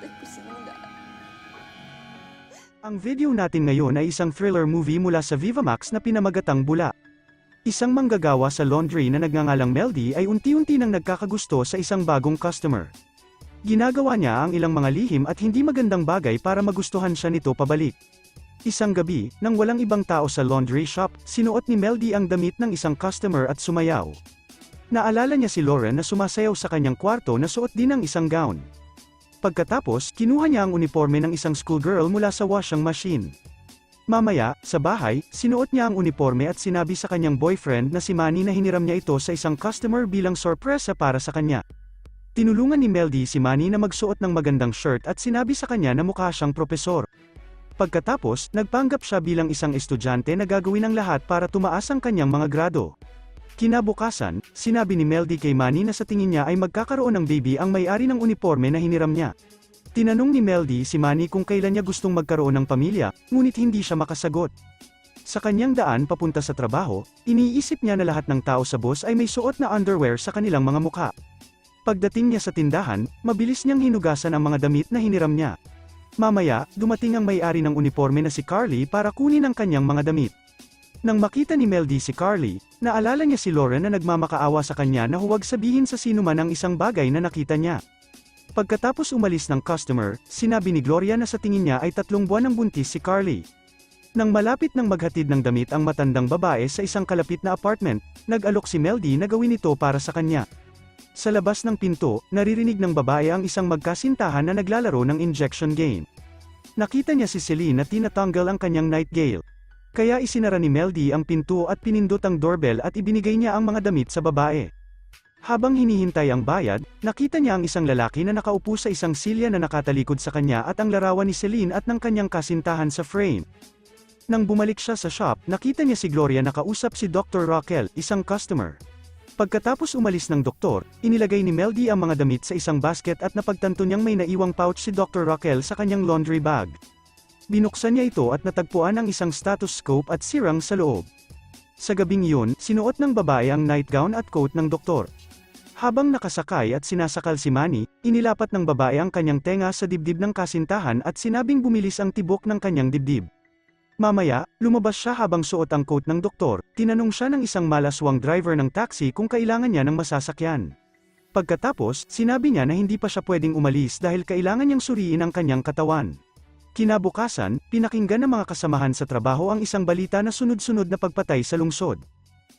Lahat. Ang video natin ngayon ay isang thriller movie mula sa Vivamax na pinamagatang Bula. Isang manggagawa sa laundry na nagngangalang Meldy ay unti-unti nang nagkakagusto sa isang bagong customer. Ginagawa niya ang ilang mga lihim at hindi magandang bagay para magustuhan siya nito pabalik. Isang gabi, nang walang ibang tao sa laundry shop, sinuot ni Meldy ang damit ng isang customer at sumayaw. Naalala niya si Lauren na sumasayaw sa kanyang kwarto na suot din ng isang gown. Pagkatapos, kinuha niya ang uniforme ng isang schoolgirl mula sa washing machine. Mamaya, sa bahay, sinuot niya ang uniforme at sinabi sa kanyang boyfriend na si Manny na hiniram niya ito sa isang customer bilang sorpresa para sa kanya. Tinulungan ni Meldy si Manny na magsuot ng magandang shirt at sinabi sa kanya na mukha siyang propesor. Pagkatapos, nagpanggap siya bilang isang estudyante na gagawin ang lahat para tumaas ang kanyang mga grado. Kinabukasan, sinabi ni Meldy kay Manny na sa tingin niya ay magkakaroon ng baby ang may-ari ng uniforme na hiniram niya. Tinanong ni Meldy si Manny kung kailan niya gustong magkaroon ng pamilya, ngunit hindi siya makasagot. Sa kanyang daan papunta sa trabaho, iniisip niya na lahat ng tao sa bus ay may suot na underwear sa kanilang mga mukha. Pagdating niya sa tindahan, mabilis niyang hinugasan ang mga damit na hiniram niya. Mamaya, dumating ang may-ari ng uniforme na si Carly para kunin ang kanyang mga damit. Nang makita ni Meldy si Carly, naalala niya si Lauren na nagmamakaawa sa kanya na huwag sabihin sa sino man ang isang bagay na nakita niya. Pagkatapos umalis ng customer, sinabi ni Gloria na sa tingin niya ay tatlong buwan ng buntis si Carly. Nang malapit ng maghatid ng damit ang matandang babae sa isang kalapit na apartment, nag-alok si Meldy na gawin ito para sa kanya. Sa labas ng pinto, naririnig ng babae ang isang magkasintahan na naglalaro ng injection game. Nakita niya si Celine na tinatanggal ang kanyang nightgale. Kaya isinara ni Meldy ang pinto at pinindot ang doorbell at ibinigay niya ang mga damit sa babae. Habang hinihintay ang bayad, nakita niya ang isang lalaki na nakaupo sa isang silya na nakatalikod sa kanya at ang larawan ni Celine at ng kanyang kasintahan sa frame. Nang bumalik siya sa shop, nakita niya si Gloria nakausap si Dr. Raquel, isang customer. Pagkatapos umalis ng doktor, inilagay ni Meldy ang mga damit sa isang basket at napagtanto niyang may naiwang pouch si Dr. Raquel sa kanyang laundry bag. Binuksan niya ito at natagpuan ang isang stethoscope at sirang sa loob. Sa gabing yun, sinuot ng babae ang nightgown at coat ng doktor. Habang nakasakay at sinasakal si Manny, inilapat ng babae ang kanyang tenga sa dibdib ng kasintahan at sinabing bumilis ang tibok ng kanyang dibdib. Mamaya, lumabas siya habang suot ang coat ng doktor, tinanong siya ng isang malaswang driver ng taxi kung kailangan niya ng masasakyan. Pagkatapos, sinabi niya na hindi pa siya pwedeng umalis dahil kailangan niyang suriin ang kanyang katawan. Kinabukasan, pinakinggan ng mga kasamahan sa trabaho ang isang balita na sunod-sunod na pagpatay sa lungsod.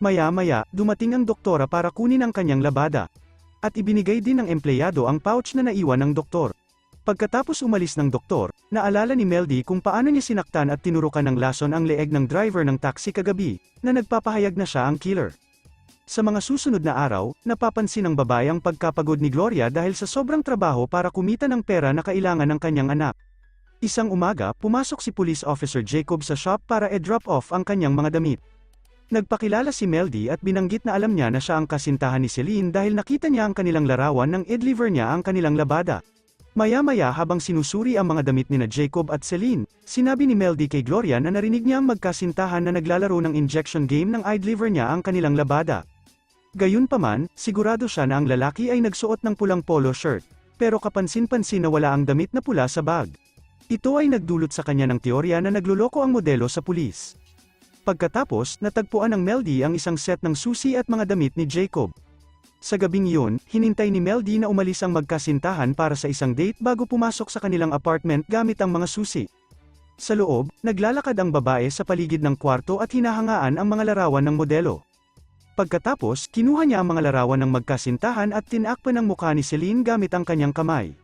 Maya-maya, dumating ang doktora para kunin ang kanyang labada. At ibinigay din ng empleyado ang pouch na naiwan ng doktor. Pagkatapos umalis ng doktor, naalala ni Meldy kung paano niya sinaktan at tinurukan ng lason ang leeg ng driver ng taxi kagabi, na nagpapahayag na siya ang killer. Sa mga susunod na araw, napapansin ng babae ang pagkapagod ni Gloria dahil sa sobrang trabaho para kumita ng pera na kailangan ng kanyang anak. Isang umaga, pumasok si Police Officer Jacob sa shop para e-drop off ang kanyang mga damit. Nagpakilala si Meldy at binanggit na alam niya na siya ang kasintahan ni Celine dahil nakita niya ang kanilang larawan nang i-deliver niya ang kanilang labada. Maya-maya habang sinusuri ang mga damit ni na Jacob at Celine, sinabi ni Meldy kay Gloria na narinig niya ang magkasintahan na naglalaro ng injection game nang i-deliver niya ang kanilang labada. Gayunpaman, sigurado siya na ang lalaki ay nagsuot ng pulang polo shirt, pero kapansin-pansin na wala ang damit na pula sa bag. Ito ay nagdulot sa kanya ng teorya na nagluloko ang modelo sa pulis. Pagkatapos, natagpuan ng Meldy ang isang set ng susi at mga damit ni Jacob. Sa gabing yun, hinintay ni Meldy na umalis ang magkasintahan para sa isang date bago pumasok sa kanilang apartment gamit ang mga susi. Sa loob, naglalakad ang babae sa paligid ng kwarto at hinahangaan ang mga larawan ng modelo. Pagkatapos, kinuha niya ang mga larawan ng magkasintahan at tinakpan ang mukha ni Celine gamit ang kanyang kamay.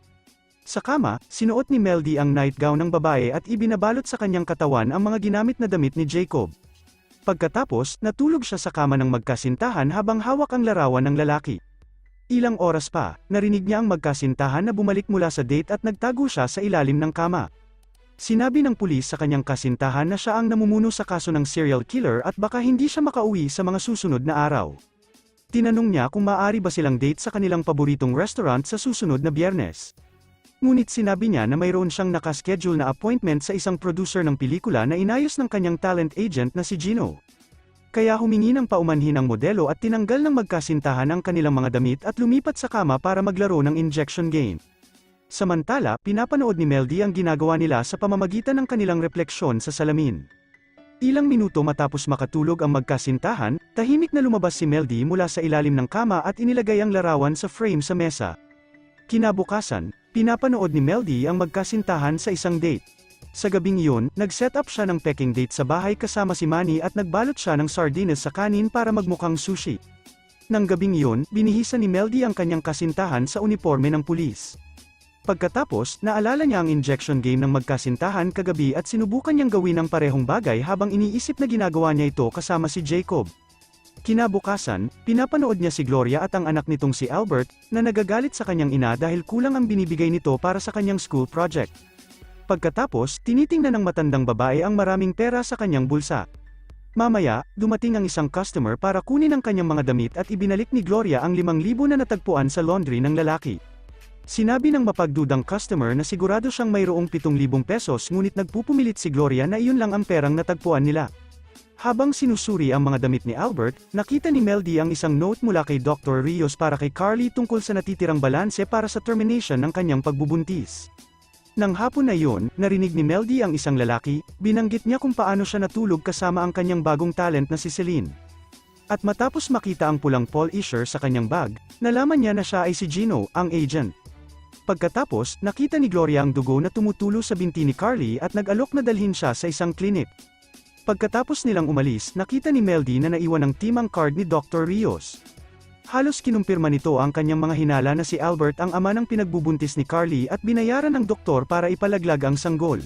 Sa kama, sinuot ni Meldy ang nightgown ng babae at ibinabalot sa kanyang katawan ang mga ginamit na damit ni Jacob. Pagkatapos, natulog siya sa kama ng magkasintahan habang hawak ang larawan ng lalaki. Ilang oras pa, narinig niya ang magkasintahan na bumalik mula sa date at nagtago siya sa ilalim ng kama. Sinabi ng pulis sa kanyang kasintahan na siya ang namumuno sa kaso ng serial killer at baka hindi siya makauwi sa mga susunod na araw. Tinanong niya kung maaari ba silang date sa kanilang paboritong restaurant sa susunod na biyernes. Ngunit sinabi niya na mayroon siyang nakaschedule na appointment sa isang producer ng pelikula na inayos ng kanyang talent agent na si Gino. Kaya humingi ng paumanhin ang modelo at tinanggal ng magkasintahan ang kanilang mga damit at lumipat sa kama para maglaro ng injection game. Samantala, pinapanood ni Meldy ang ginagawa nila sa pamamagitan ng kanilang refleksyon sa salamin. Ilang minuto matapos makatulog ang magkasintahan, tahimik na lumabas si Meldy mula sa ilalim ng kama at inilagay ang larawan sa frame sa mesa. Kinabukasan, pinapanood ni Meldy ang magkasintahan sa isang date. Sa gabing iyon, nag-set up siya ng peking date sa bahay kasama si Manny at nagbalot siya ng sardines sa kanin para magmukhang sushi. Nang gabing iyon, binihisan ni Meldy ang kanyang kasintahan sa uniforme ng pulis. Pagkatapos, naalala niya ang injection game ng magkasintahan kagabi at sinubukan niyang gawin ang parehong bagay habang iniisip na ginagawa niya ito kasama si Jacob. Kinabukasan, pinapanood niya si Gloria at ang anak nitong si Albert, na nagagalit sa kanyang ina dahil kulang ang binibigay nito para sa kanyang school project. Pagkatapos, tinitingnan ng matandang babae ang maraming pera sa kanyang bulsa. Mamaya, dumating ang isang customer para kunin ang kanyang mga damit at ibinalik ni Gloria ang 5,000 na natagpuan sa laundry ng lalaki. Sinabi ng mapagdudang customer na sigurado siyang mayroong 7,000 pesos ngunit nagpupumilit si Gloria na iyon lang ang perang natagpuan nila. Habang sinusuri ang mga damit ni Albert, nakita ni Meldy ang isang note mula kay Dr. Rios para kay Carly tungkol sa natitirang balanse para sa termination ng kanyang pagbubuntis. Nang hapon na iyon, narinig ni Meldy ang isang lalaki, binanggit niya kung paano siya natulog kasama ang kanyang bagong talent na si Celine. At matapos makita ang pulang Paul Isher sa kanyang bag, nalaman niya na siya ay si Gino, ang agent. Pagkatapos, nakita ni Gloria ang dugo na tumutulo sa binti ni Carly at nag-alok na dalhin siya sa isang klinik. Pagkatapos nilang umalis, nakita ni Meldy na naiwan ng team ang card ni Dr. Rios. Halos kinumpirma nito ang kanyang mga hinala na si Albert ang ama ng pinagbubuntis ni Carly at binayaran ng doktor para ipalaglag ang sanggol.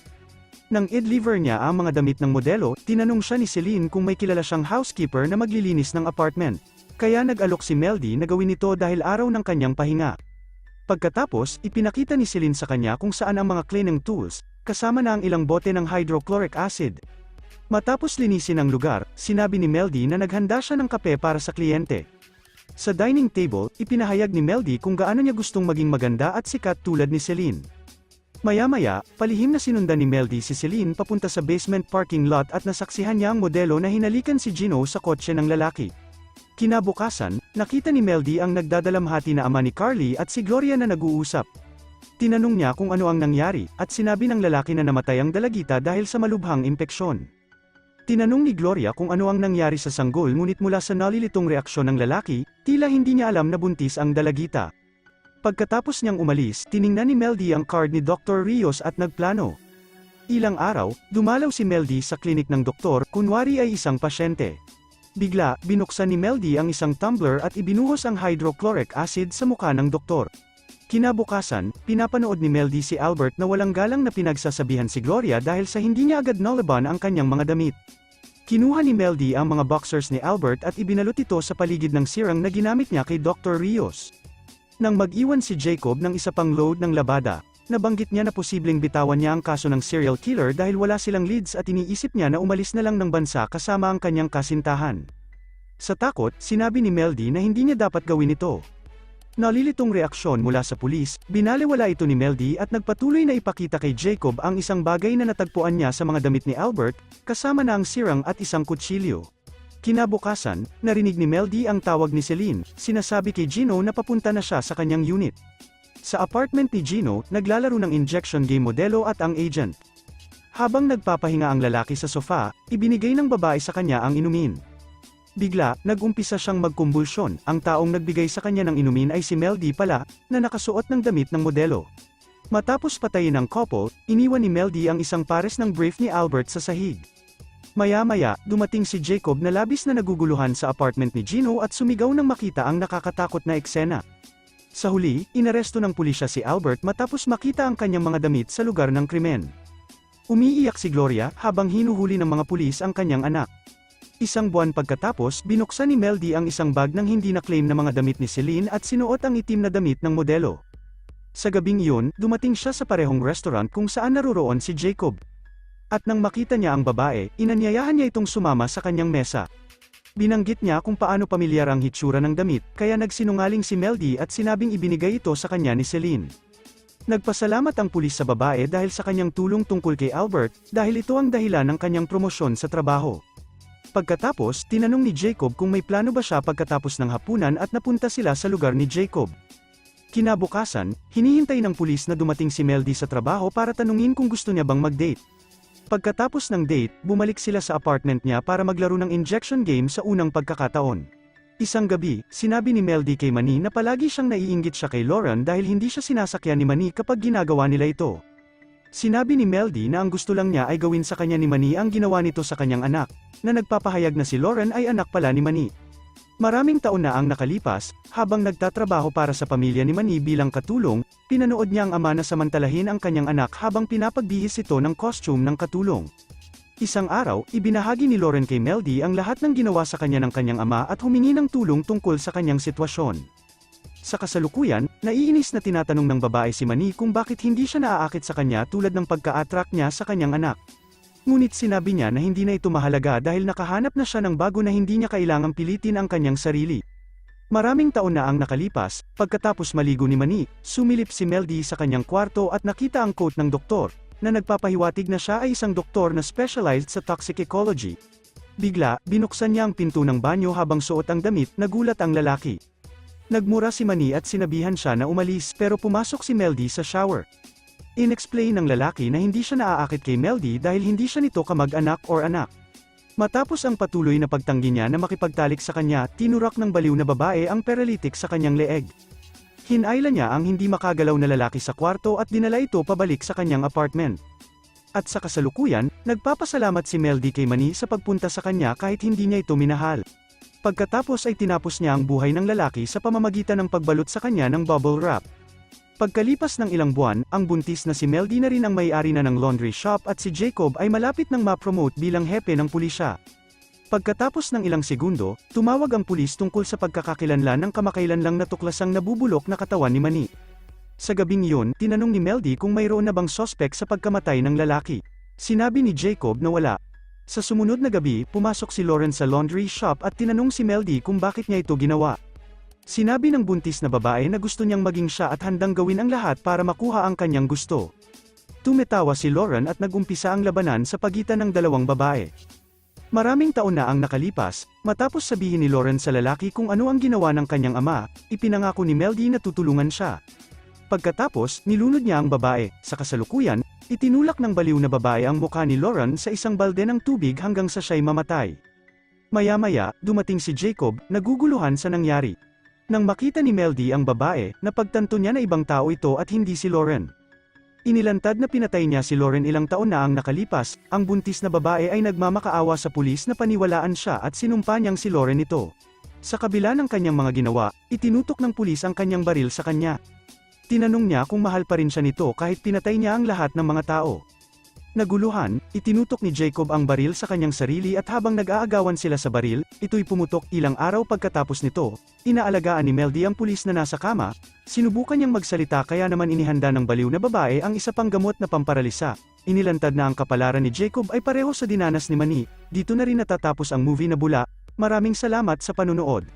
Nang i-deliver niya ang mga damit ng modelo, tinanong siya ni Celine kung may kilala siyang housekeeper na maglilinis ng apartment. Kaya nag-alok si Meldy na gawin ito dahil araw ng kanyang pahinga. Pagkatapos, ipinakita ni Celine sa kanya kung saan ang mga cleaning tools, kasama na ang ilang bote ng hydrochloric acid. Matapos linisin ang lugar, sinabi ni Meldy na naghanda siya ng kape para sa kliyente. Sa dining table, ipinahayag ni Meldy kung gaano niya gustong maging maganda at sikat tulad ni Celine. Maya-maya, palihim na sinundan ni Meldy si Celine papunta sa basement parking lot at nasaksihan niya ang modelo na hinalikan si Gino sa kotse ng lalaki. Kinabukasan, nakita ni Meldy ang nagdadalamhati na ama ni Carly at si Gloria na nag-uusap. Tinanong niya kung ano ang nangyari, at sinabi ng lalaki na namatay ang dalagita dahil sa malubhang impeksyon. Tinanong ni Gloria kung ano ang nangyari sa sanggol ngunit mula sa nalilitong reaksyon ng lalaki, tila hindi niya alam na buntis ang dalagita. Pagkatapos niyang umalis, tiningnan ni Meldy ang card ni Dr. Rios at nagplano. Ilang araw, dumalaw si Meldy sa klinik ng doktor, kunwari ay isang pasyente. Bigla, binuksan ni Meldy ang isang tumbler at ibinuhos ang hydrochloric acid sa mukha ng doktor. Kinabukasan, pinapanood ni Meldy si Albert na walang galang na pinagsasabihan si Gloria dahil sa hindi niya agad nalaban ang kanyang mga damit. Kinuha ni Meldy ang mga boxers ni Albert at ibinalot ito sa paligid ng sirang na ginamit niya kay Dr. Rios. Nang mag-iwan si Jacob ng isa pang load ng labada, nabanggit niya na posibleng bitawan niya ang kaso ng serial killer dahil wala silang leads at iniisip niya na umalis na lang ng bansa kasama ang kanyang kasintahan. Sa takot, sinabi ni Meldy na hindi niya dapat gawin ito. Nalilitong reaksyon mula sa pulis, binaliwala ito ni Meldy at nagpatuloy na ipakita kay Jacob ang isang bagay na natagpuan niya sa mga damit ni Albert, kasama na ang sirang at isang kutsilyo. Kinabukasan, narinig ni Meldy ang tawag ni Celine, sinasabi kay Gino na papunta na siya sa kanyang unit. Sa apartment ni Gino, naglalaro ng injection game modelo at ang agent. Habang nagpapahinga ang lalaki sa sofa, ibinigay ng babae sa kanya ang inumin. Bigla, nag-umpisa siyang magkumbulsyon, ang taong nagbigay sa kanya ng inumin ay si Meldy pala, na nakasuot ng damit ng modelo. Matapos patayin ang couple, iniwan ni Meldy ang isang pares ng brief ni Albert sa sahig. Maya-maya, dumating si Jacob na labis na naguguluhan sa apartment ni Gino at sumigaw nang makita ang nakakatakot na eksena. Sa huli, inaresto ng pulisya si Albert matapos makita ang kanyang mga damit sa lugar ng krimen. Umiiyak si Gloria habang hinuhuli ng mga pulis ang kanyang anak. Isang buwan pagkatapos, binuksan ni Meldy ang isang bag ng hindi na-claim na mga damit ni Celine at sinuot ang itim na damit ng modelo. Sa gabing iyon, dumating siya sa parehong restaurant kung saan naroroon si Jacob. At nang makita niya ang babae, inanyayahan niya itong sumama sa kanyang mesa. Binanggit niya kung paano pamilyar ang hitsura ng damit, kaya nagsinungaling si Meldy at sinabing ibinigay ito sa kanya ni Celine. Nagpasalamat ang pulis sa babae dahil sa kanyang tulong tungkol kay Albert, dahil ito ang dahilan ng kanyang promosyon sa trabaho. Pagkatapos, tinanong ni Jacob kung may plano ba siya pagkatapos ng hapunan at napunta sila sa lugar ni Jacob. Kinabukasan, hinihintay ng pulis na dumating si Meldy sa trabaho para tanungin kung gusto niya bang mag-date. Pagkatapos ng date, bumalik sila sa apartment niya para maglaro ng injection game sa unang pagkakataon. Isang gabi, sinabi ni Meldy kay Manny na palagi siyang naiinggit siya kay Lauren dahil hindi siya sinasakyan ni Manny kapag ginagawa nila ito. Sinabi ni Meldy na ang gusto lang niya ay gawin sa kanya ni Manny ang ginawa nito sa kanyang anak, na nagpapahayag na si Lauren ay anak pala ni Manny. Maraming taon na ang nakalipas, habang nagtatrabaho para sa pamilya ni Manny bilang katulong, pinanood niya ang ama na samantalahin ang kanyang anak habang pinapagbihis ito ng costume ng katulong. Isang araw, ibinahagi ni Lauren kay Meldy ang lahat ng ginawa sa kanya ng kanyang ama at humingi ng tulong tungkol sa kanyang sitwasyon. Sa kasalukuyan, naiinis na tinatanong ng babae si Manny kung bakit hindi siya naaakit sa kanya tulad ng pagka-attract niya sa kanyang anak. Ngunit sinabi niya na hindi na ito mahalaga dahil nakahanap na siya ng bago na hindi niya kailangang pilitin ang kanyang sarili. Maraming taon na ang nakalipas, pagkatapos maligo ni Manny, sumilip si Meldy sa kanyang kwarto at nakita ang quote ng doktor, na nagpapahiwatig na siya ay isang doktor na specialized sa toxic ecology. Bigla, binuksan niya ang pinto ng banyo habang suot ang damit, nagulat ang lalaki. Nagmura si Manny at sinabihan siya na umalis pero pumasok si Meldy sa shower. Inexplain ng lalaki na hindi siya naaakit kay Meldy dahil hindi siya nito kamag-anak or anak. Matapos ang patuloy na pagtanggi niya na makipagtalik sa kanya, tinurak ng baliw na babae ang paralytic sa kanyang leeg. Hinayla niya ang hindi makagalaw na lalaki sa kwarto at dinala ito pabalik sa kanyang apartment. At sa kasalukuyan, nagpapasalamat si Meldy kay Manny sa pagpunta sa kanya kahit hindi niya ito minahal. Pagkatapos ay tinapos niya ang buhay ng lalaki sa pamamagitan ng pagbalot sa kanya ng bubble wrap. Pagkalipas ng ilang buwan, ang buntis na si Meldy na rin ang may-ari na ng laundry shop at si Jacob ay malapit nang ma-promote bilang hepe ng pulisya. Pagkatapos ng ilang segundo, tumawag ang pulis tungkol sa pagkakakilanlan ng kamakailan lang natuklasang nabubulok na katawan ni Manny. Sa gabing iyon, tinanong ni Meldy kung mayroon na bang sospek sa pagkamatay ng lalaki. Sinabi ni Jacob na wala. Sa sumunod na gabi, pumasok si Lauren sa laundry shop at tinanong si Meldy kung bakit niya ito ginawa. Sinabi ng buntis na babae na gusto niyang maging siya at handang gawin ang lahat para makuha ang kanyang gusto. Tumetawa si Lauren at nagumpisa ang labanan sa pagitan ng dalawang babae. Maraming taon na ang nakalipas, matapos sabihin ni Lauren sa lalaki kung ano ang ginawa ng kanyang ama, ipinangako ni Meldy na tutulungan siya. Pagkatapos, nilunod niya ang babae, sa kasalukuyan, itinulak ng baliw na babae ang mukha ni Lauren sa isang balde ng tubig hanggang sa siya'y mamatay. Maya-maya, dumating si Jacob, naguguluhan sa nangyari. Nang makita ni Meldy ang babae, napagtanto niya na ibang tao ito at hindi si Lauren. Inilantad na pinatay niya si Lauren ilang taon na ang nakalipas, ang buntis na babae ay nagmamakaawa sa pulis na paniwalaan siya at sinumpa niyang si Lauren ito. Sa kabila ng kanyang mga ginawa, itinutok ng pulis ang kanyang baril sa kanya. Tinanong niya kung mahal pa rin siya nito kahit pinatay niya ang lahat ng mga tao. Naguluhan, itinutok ni Jacob ang baril sa kanyang sarili at habang nag-aagawan sila sa baril, ito'y pumutok ilang araw pagkatapos nito, inaalagaan ni Meldy ang pulis na nasa kama, sinubukan niyang magsalita kaya naman inihanda ng baliw na babae ang isa pang gamot na pamparalisa. Inilantad na ang kapalaran ni Jacob ay pareho sa dinanas ni Manny, dito na rin natatapos ang movie na bula, maraming salamat sa panunood.